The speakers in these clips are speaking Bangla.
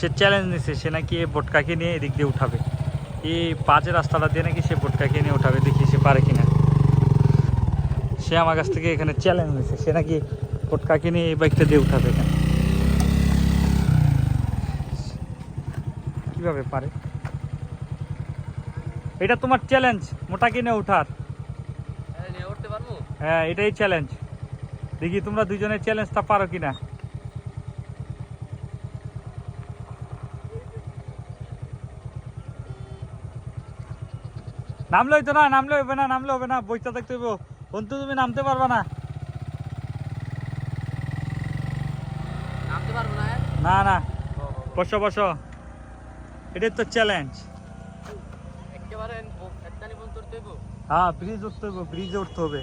সে চ্যালেঞ্জ নিছে সে নাকি এই বোটকাকে নিয়ে এদিক দিয়ে উঠাবে। এই পাঁচের রাস্তাটা দিয়ে নাকি সে বোটকাকে নিয়ে উঠাবে দেখি সে পারে কিনা। সে আমার কাছ থেকে এখানে চ্যালেঞ্জ নিছে সে নাকি বোটকাকে নিয়ে এই বাইকটা দিয়ে উঠাবে এখানে। কীভাবে পারে? এটা তোমার চ্যালেঞ্জ মোটাকে নিয়ে উঠার? নিয়ে উঠতে হ্যাঁ এটাই চ্যালেঞ্জ দেখি তোমরা দুজনের চ্যালেঞ্জটা পারো কিনা। নামলে হইতো না নামলে হবে না নামলে হবে না বইটা দেখতে হইব। অন্তু তুমি নামতে পারবা না। না না না। বসো বসো। এটাই তো চ্যালেঞ্জ বন্ধ হ্যাঁ ব্রিজ উঠতে হবে ব্রিজে উঠতে হবে।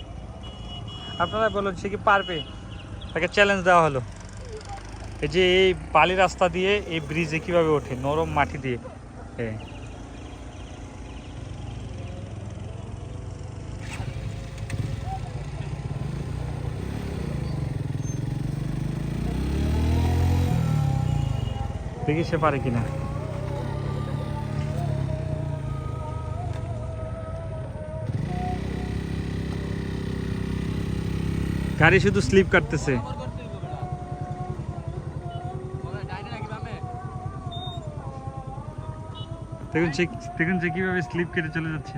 আপনারা বলুন সে কি পারবে? তাকে চ্যালেঞ্জ দেওয়া হলো। এই যে এই বালি রাস্তা দিয়ে এই ব্রিজে কীভাবে ওঠে? নরম মাটি দিয়ে। হ্যাঁ। দেখি সে পারে কিনা। গাড়ি শুধু স্লিপ কাটতেছে। দেখুন সে দেখুন সে কীভাবে স্লিপ কেটে চলে যাচ্ছে।